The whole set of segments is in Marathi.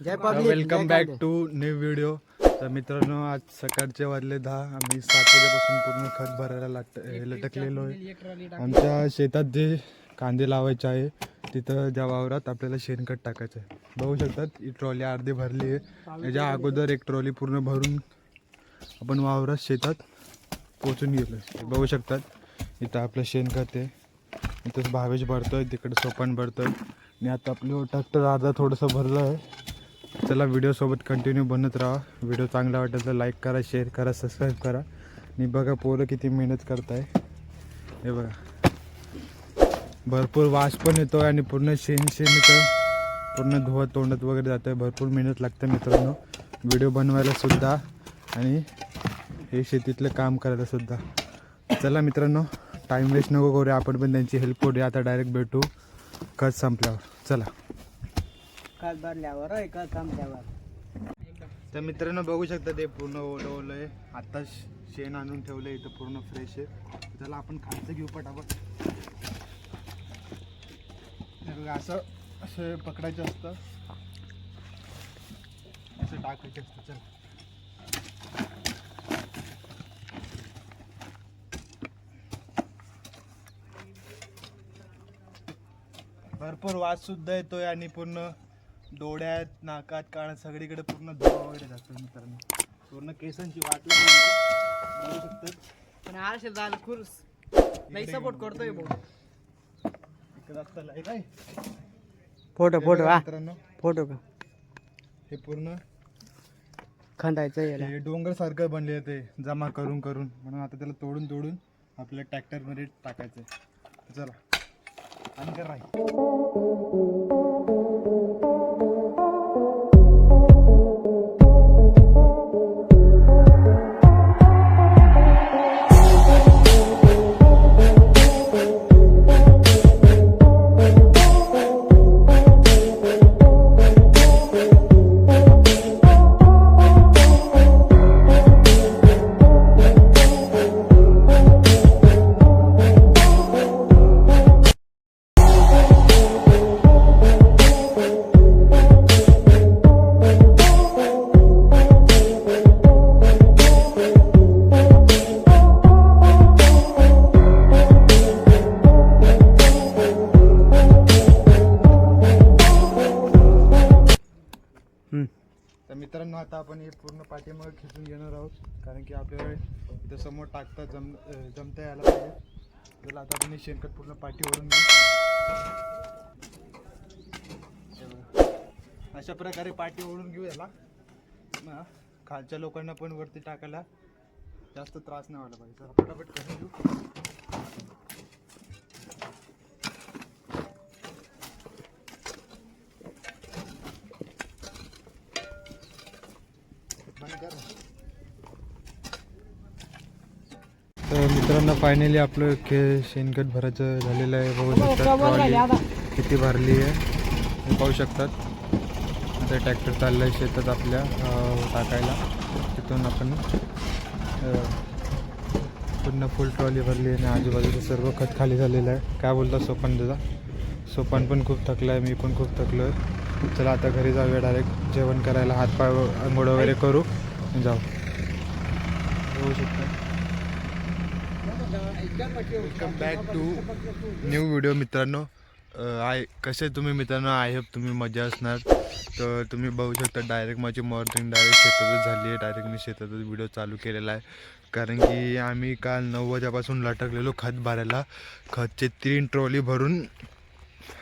Jai public welcome back to new video तर मित्रांनो आज सकाळचे वाजले दहा आम्ही सात वाजेपासून पूर्ण खत भरायला लाट लटकलेलो आहे. आमच्या शेतात जे कांदे लावायचे आहे तिथं ज्या वावरात आपल्याला शेणखत टाकायचं आहे. बघू शकतात ही ट्रॉली अर्धी भरली आहे. याच्या अगोदर एक ट्रॉली पूर्ण भरून आपण वावरात शेतात पोचून गेलो आहे. बघू शकतात इथं आपलं शेणखत आहे. इथंच भावेश भरतोय तिकडे सोपान भरतोय. आणि आता आपलं ट्रॅक्टर अर्धा थोडंसं भरलं आहे. चला व्हिडिओसोबत कंटिन्यू बनत राहा. व्हिडिओ चांगला वाटेल तर लाईक करा शेअर करा सबस्क्राईब करा. आणि बघा पोरं किती मेहनत करताय. हे बघा. भरपूर वास पण येतो आणि पूर्ण शेण शेण येतं पूर्ण धुवत तोंडात वगैरे जातं भरपूर मेहनत लागते मित्रांनो. व्हिडिओ बनवायला सुद्धा आणि हे शेतीतलं काम करायला सुद्धा. चला मित्रांनो टाईम वेस्ट नको करूया. आपण पण त्यांची हेल्प करूया. आता डायरेक्ट भेटू. खत संपल्यावर. चला. खत भरल्यावर होय, खत संपल्यावर तर मित्रांनो बघू शकता ते पूर्ण ओलं ओलं आहे आता शेण आणून ठेवलं इथं पूर्ण फ्रेश आहे. त्याला आपण खायचं घेऊ पटापट. हे बघा, असं असं पकडायचं असतं. असं टाकायचं असतं चल. भरपूर वास सुद्धा येतोय आणि पूर्ण डोळ्यात नाकात कानात सगळीकडे पूर्ण धुवा वगैरे जातो मित्रांनो. पूर्ण केसांची वाट लागली आहे. बघू शकतात. पण आरशे झालं खुर्स. नाही सपोर्ट करतोय भाऊ. इकडं आता लाइट आहे. फोटो फोटो हा. मित्रांनो. फोटो का? हे पूर्ण खंदायचं याला. हे डोंगर सारखं बनले ते. जमा करून करून. म्हणून आता त्याला तोडून तोडून आपल्या ट्रॅक्टरमध्ये टाकायचं चला. आणि काय राहील आता आपण हे पूर्ण पाठीमागे खेचून घेणार आहोत. कारण की आपल्याला इथं समोर टाकता जम जमता यायला पाहिजे. त्याला आता आपण हे शेणखत पूर्ण पाठीवरून घेऊ. अशा प्रकारे पाठी ओढून घेऊ याला. खालच्या लोकांना पण वरती टाकायला जास्त त्रास नाही व्हायला पाहिजे. पटापट करून घेऊ बंद कर तर मित्रांनो फायनली आपलं खे शेणखत भरायचं झालेलं आहे. बघू शकता ट्रॉली किती भरली आहे. हे पाहू शकतात. आता ट्रॅक्टर चाललं आहे शेतात आपल्या टाकायला. तिथून आपण पूर्ण फुल ट्रॉली भरली आहे आणि आजूबाजूचं सर्व खत खाली झालेलं आहे. काय बोलता सोपान दादा? सोपान पण खूप थकलं आहे मी पण खूप थकलो आहे चला आता घरी जाऊया डायरेक्ट जेवण करायला हातपाय आंघोळ वगैरे करू. जाऊ. बघू शकता. Welcome back to new video मित्रांनो. आय कसे तुम्ही मित्रांनो? आय होप तुम्ही मजा असणार. तर तुम्ही बघू शकता डायरेक्ट माझी मॉर्निंग डायरेक्ट शेतातच झाली आहे. डायरेक्ट मी शेतातच व्हिडिओ चालू केलेला आहे. कारण की आम्ही काल नऊ वाजेपासून लटकलेलो खत भरायला. खतचे तीन ट्रॉली भरून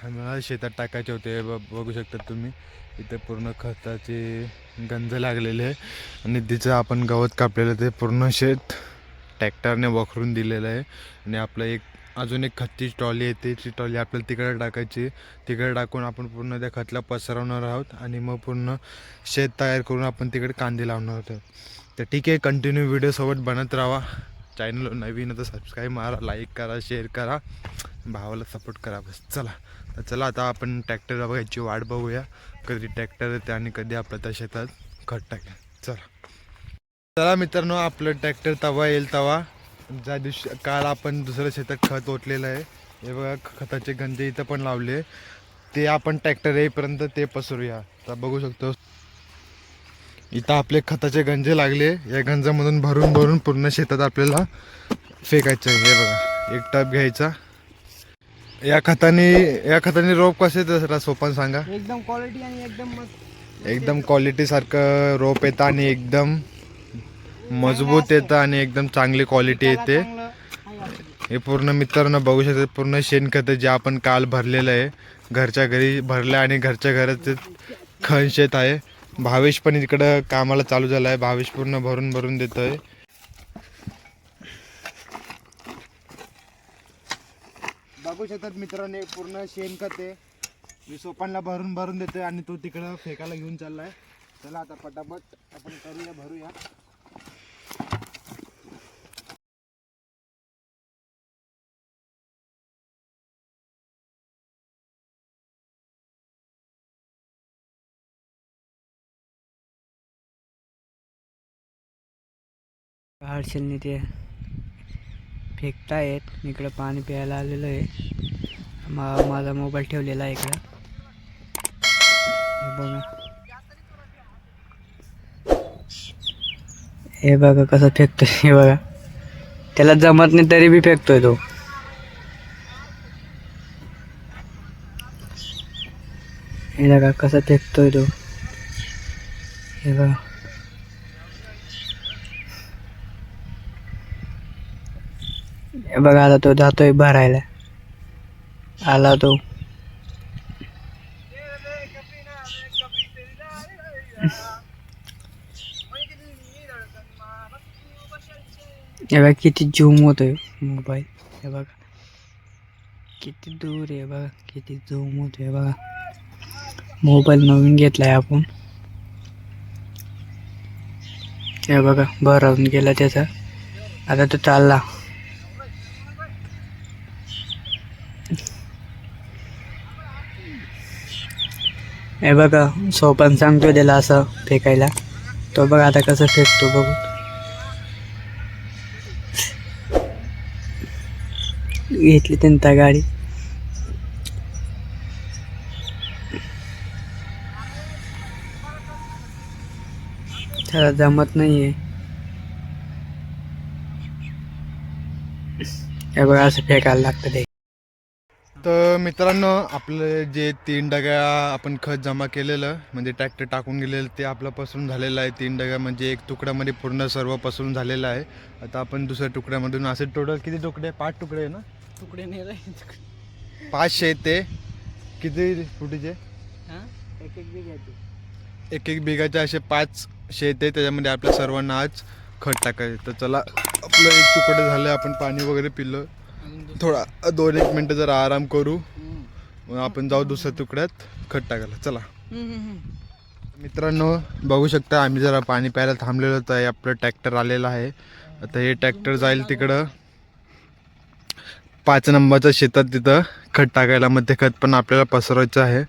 आम्हाला शेतात टाकायचे होते. ब- बघू शकता तुम्ही. इथे पूर्ण खताचे गंज लागलेले आहे. आणि तिचं आपण गवत कापलेलं ते पूर्ण शेत ट्रॅक्टरने वखरून दिलेलं आहे. आणि आपलं एक अजून एक खतची ट्रॉली येते ती ट्रॉली आपल्याला तिकडे टाकायची तिकडे टाकून आपण पूर्ण त्या खतला पसरवणार आहोत. आणि मग पूर्ण शेत तयार करून आपण तिकडे कांदे लावणार आहोत. तर ठीक आहे कंटिन्यू व्हिडिओसोबत बनत राहा. चॅनल नवीन तर सबस्क्राईब मारा लाईक करा शेअर करा. भावाला सपोर्ट करा बस. चला. तर चला आता आपण ट्रॅक्टर बघायची वाट बघूया. कधी ट्रॅक्टर येते आणि कधी आपल्या त्या शेतात खत टाकेल चला. चला मित्रांनो आपलं ट्रॅक्टर तवा येईल तवा. ज्या दिवशी काल आपण दुसऱ्या शेतात खत ओतलेलं आहे. हे बघा खताचे गंजे इथं पण लावले ते आपण ट्रॅक्टर येईपर्यंत ते पसरूया. आता बघू शकतो. इथं आपले खताचे गंजे लागले. या गंजामधून भरून भरून पूर्ण शेतात आपल्याला फेकायचं आहे. हे बघा एक टब घ्यायचा. या खताने या खताने रोप कसे जरा सोपन सांगा. एकदम क्वालिटी आणि एकदम मस्त. एकदम क्वालिटी सारखं रोप येतं आणि एकदम मजबूत येतं आणि एकदम चांगली क्वालिटी येते. आहे. हे पूर्ण मित्रांनो बघू शकता पूर्ण शेणखत जे आपण काल भरलेलं आहे. घरच्या घरी भरलं आणि घरच्या घरात खण शेत आहे. भावेश पण इकडं कामाला चालू झालं आहे. भावेश पूर्ण भरून भरून देतोय. बघू शकतात मित्रांनो पूर्ण शेणखत आहे. मी सोपानला भरून भरून देतोय आणि तो तिकडं फेकायला घेऊन चाललाय. चला आता पटापट आपण करूया भरूया. हर्षलने ते फेकतायत. इकडं पाणी प्यायला आलेलो आहे. मा माझा मोबाईल ठेवलेला आहे इकडं. हे बघा. हे बघा कसं फेकतोय. हे बघा. त्याला जमत नाही तरी बी फेकतोय तो. हे बघा कसं फेकतोय तो. हे बघा. बघा आता तो जातोय भरायला. आला तो. हे बघा किती झूम होतोय मोबाईल. हे बघा. किती दूर आहे बघा. किती झूम होतोय बघा. मोबाईल नवीन घेतलाय आपण. हे बघा भरावून गेला त्याचा. आता तो चालला. हे बघा सोपन सांगतो त्याला असं फेकायला. तो बघा आता कसं फेकतो बघू. घेतली त्यांचा गाडी. त्याला जमत नाहीये. हे बघा असं फेकायला लागतं ते. तर मित्रांनो आपलं जे तीन डग्या आपण खत जमा केलेलं म्हणजे ट्रॅक्टर टाकून गेलेलं ते आपलं पसरून झालेलं आहे. तीन डग्या म्हणजे एक तुकड्यामध्ये पूर्ण सर्व पसरून झालेलं आहे. आता आपण दुसऱ्या तुकड्यामधून असे टोटल किती तुकडे? पाच तुकडे आहे ना? तुकडे नेले पाचशे ते किती फुटीचे? एक एक बी घ्यायचे एक एक बिघाचे असे पाच शेत आहे त्याच्यामध्ये आपल्या सर्वांना आज खत टाकायचं तर चला आपलं एक तुकडं झालं आपण पाणी वगैरे पिलं. थोडा दोन एक मिनटं जरा आराम करू. मग आपण जाऊ दुसऱ्या तुकड्यात खत टाकायला. चला. मित्रांनो बघू शकता आम्ही जरा पाणी प्यायला थांबलेलो तर आहे आपलं ट्रॅक्टर आलेलं आहे. आता हे ट्रॅक्टर जाईल तिकडं. पाच नंबरच्या शेतात तिथं खत टाकायला. मग ते खत पण आपल्याला पसरवायचं आहे.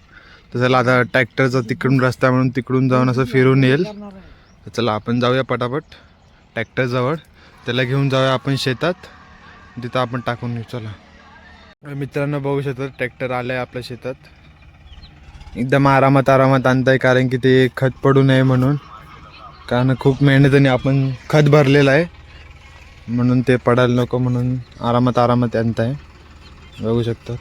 तर चला आता ट्रॅक्टरचा तिकडून रस्ता म्हणून तिकडून जाऊन असं फिरून येईल. तर चला आपण जाऊया पटापट ट्रॅक्टरजवळ. त्याला घेऊन जाऊया आपण शेतात. तिथं आपण टाकून घेऊ चला. मित्रांनो बघू शकतात ट्रॅक्टर आलं आहे आपल्या शेतात. एकदम आरामात आरामात आणताय कारण की ते खत पडू नये म्हणून. कारण खूप मेहनतीने आपण खत भरलेलं आहे. म्हणून ते पडायला नको म्हणून आरामात आरामात आणताय. बघू शकतात.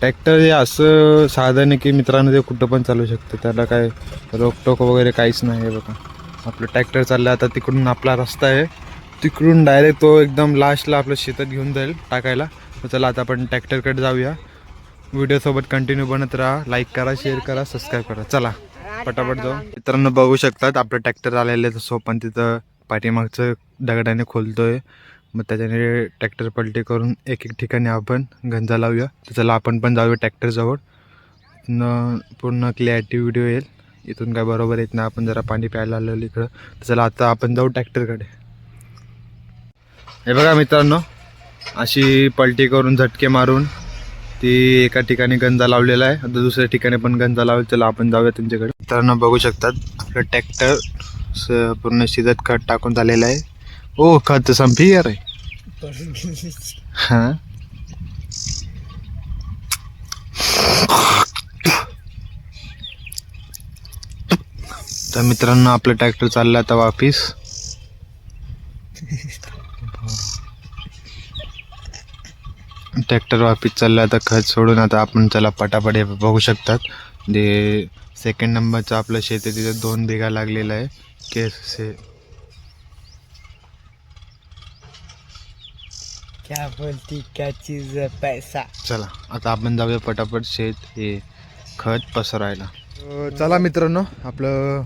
ट्रॅक्टर हे असं साधन आहे की मित्रांनो ते कुठं पण चालू शकतं. त्याला काय रोकटोक वगैरे काहीच नाही आहे बघा. आपलं ट्रॅक्टर चाललं आता तिकडून आपला रस्ता आहे. तिकडून डायरेक्ट तो एकदम लास्टला आपल्या शेतात घेऊन जाईल टाकायला. तर चला आता आपण ट्रॅक्टरकडे जाऊया. व्हिडिओसोबत कंटिन्यू बनत राहा. लाईक करा शेअर करा सबस्क्राईब करा. चला पटापट जाऊ. मित्रांनो बघू शकतात आपलं ट्रॅक्टर आलेलं आहे पण तिथं. पाठीमागचं दगडाने खोलतोय. मग त्याच्याने ट्रॅक्टर पलटी करून एक एक ठिकाणी आपण गंजा लावूया. तर चला आपण पण जाऊया ट्रॅक्टरजवळ न पूर्ण क्लॅरिटी व्हिडिओ येईल. इथून काय बरोबर येत नाही. आपण जरा पाणी प्यायला आलेलो इकडं. तर चला आता आपण जाऊ ट्रॅक्टरकडे. हे बघा मित्रांनो अशी पलटी करून झटके मारून ती एका ठिकाणी गंजा लावलेला आहे. आता दुसऱ्या ठिकाणी पण गंजा लावेल. चला आपण जाऊया त्यांच्याकडे. मित्रांनो बघू शकतात आपलं ट्रॅक्टर पूर्ण शिजत खत टाकून झालेलं आहे. ओ खत संपी रे हां? तर मित्रांनो आपलं ट्रॅक्टर चाललं आता वापिस. ट्रॅक्टर वापिस चाललं आता खत सोडून आता आपण चला पटापट हे बघू शकतात. जे सेकंड नंबरचं आपलं शेत आहे तिथे दोन बिघा लागलेला आहे. केस से. क्या बोलती क्या चीज पैसा? चला आता आपण जाऊया पटापट शेत हे खत पसरायला. चला मित्रांनो आपलं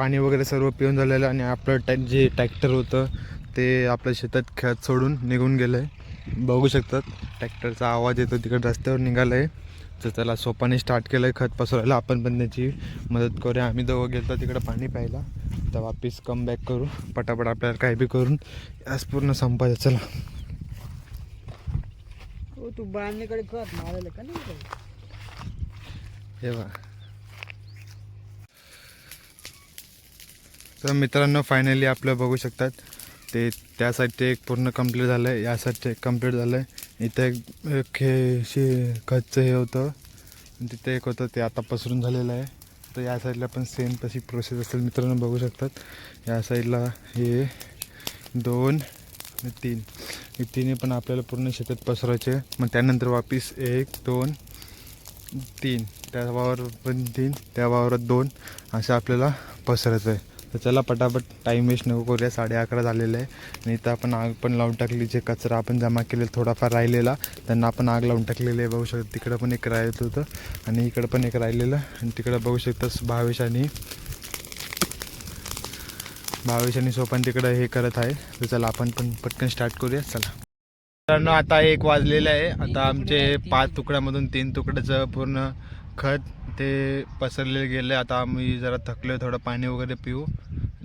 पाणी वगैरे सर्व पिऊन झालेलं आणि आपलं टॅ जे ट्रॅक्टर होतं ते आपल्या शेतात खत सोडून निघून गेलं आहे बघू शकतात ट्रॅक्टरचा आवाज येतो तिकडे रस्त्यावर निघाला आहे तर त्याला सोपाने स्टार्ट केलं आहे खत पसरायला आपण पण त्याची मदत करूया. आम्ही दोघं गेलो तिकडं पाणी प्यायला. तर वापिस कम बॅक करू. पटापट आपल्याला काय बी करून आज पूर्ण संपायचं. चला. हो तू बांधणीकडे कर मारायला का नाही हे बघा. तर मित्रांनो फायनली आपलं बघू शकतात. ते त्या साईडचे एक पूर्ण कंप्लीट झालं आहे या साईडचे एक कंप्लीट झालं आहे इथे एक हे शे खतचं हे होतं. तिथे एक होतं ते आता पसरून झालेलं आहे. तर या साईडला पण सेम तशी प्रोसेस असेल मित्रांनो बघू शकतात. या साईडला हे दोन तीन. हे पण आपल्याला पूर्ण शेतात पसरायचे. मग त्यानंतर वापिस एक दोन तीन. त्या वावर पण तीन त्या वावरात दोन. असं आपल्याला पसरायचं आहे. तर चला पटापट टाईम वेस्ट नको करूया. साडे अकरा झालेलं आहे. आणि इथं आपण आग पण लावून टाकली. जे कचरा आपण जमा केलेला थोडाफार राहिलेला त्यांना आपण आग लावून टाकलेलं आहे. बघू शकतो तिकडं पण एक राहिलं होतं. आणि इकडं पण एक राहिलेलं. आणि तिकडं बघू शकतास भावेश आणि भावेश आणि सोपान तिकडं हे करत आहे. तर चला आपण पण पटकन स्टार्ट करूया. चला. मित्रांनो आता एक वाजलेलं आहे. आता आमचे पाच तुकड्यामधून तीन तुकड्याचं पूर्ण खत ते पसरले गेले. आता आम्ही जरा थकलो थोडं पाणी वगैरे पिऊ.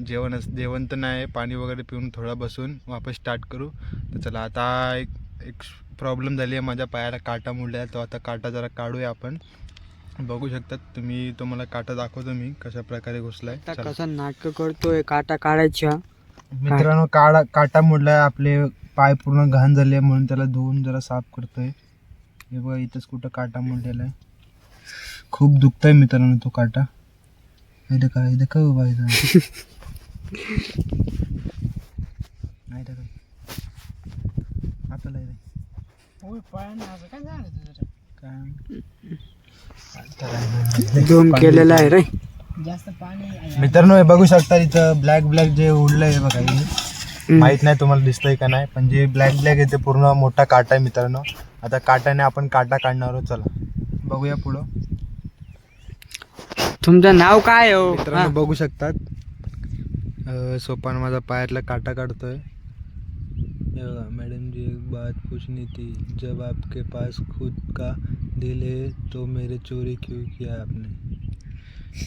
जेवण जेवण तर नाही पाणी वगैरे पिऊन थोडं बसून वापस स्टार्ट करू. तर चला आता एक एक प्रॉब्लेम झाली आहे माझ्या पायाला काटा मुडला आहे तो आता काटा जरा काढूया आपण. बघू शकतात तुम्ही तुम्हाला काटा दाखवतो मी कशा प्रकारे घुसलाय. कसं नाटक करतोय काटा काढायच्या. मित्रांनो काळा काटा मोडलाय आपले पाय पूर्ण घाण झाले म्हणून त्याला धुवून जरा साफ करतोय. हे बघा इथंच कुठं काटा मोडलेला आहे. खूप दुखतंय मित्रांनो तो काटा. इथं काय इथं काय उभा आहे इथं? नाही इथं काय. आपल्याला इथं. काय झूम केलेला आहे रे. मित्रांनो हे बघू शकता इथं ब्लॅक ब्लॅक जे उडलंय बघा हे. माहीत नाही तुम्हाला दिसतंय का नाही पण जे ब्लॅक ब्लॅक आहे ते पूर्ण मोठा काटा आहे मित्रांनो. आता काट्याने आपण काटा काढणार आहोत चला. बघूया पुढं. तुमचं नाव काय हो? मित्रांनो बघू शकतात. अं, सोपान माझा पायातला काटा काढतोय. हे बघा मॅडम जी एक बात पूछनी थी जब आपके पास खुद का दिल है तो मेरे चोरी क्यों किया आपने?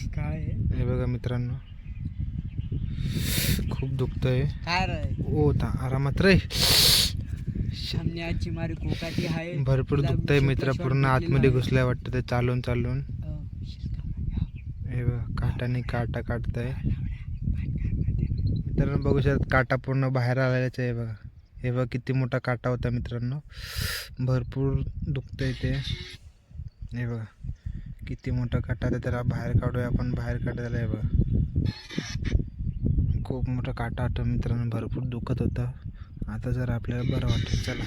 काय हे? बघा मित्रांनो. खूप दुखतंय. काय रे ओ ता आरामात रे सामन्याची मारी कोकाची आहे. भरपूर दुखतंय मित्र पूर्ण आतमध्ये. घुसलाय वाटतं ते चालून चालून. अ, हे बघा काटाने काटा काढताय. मित्रांनो बघू शकत काटा पूर्ण बाहेर आलेलाच आहे बघा. हे बघा किती मोठा काटा होता मित्रांनो. भरपूर दुखतंय ते. हे बघा किती मोठा काटा आहे त्याला बाहेर काढूया आपण बाहेर काढायला आहे बघा. खूप मोठा काटा होता मित्रांनो भरपूर दुखत होता. आता जर आपल्याला बरं वाटेल चला.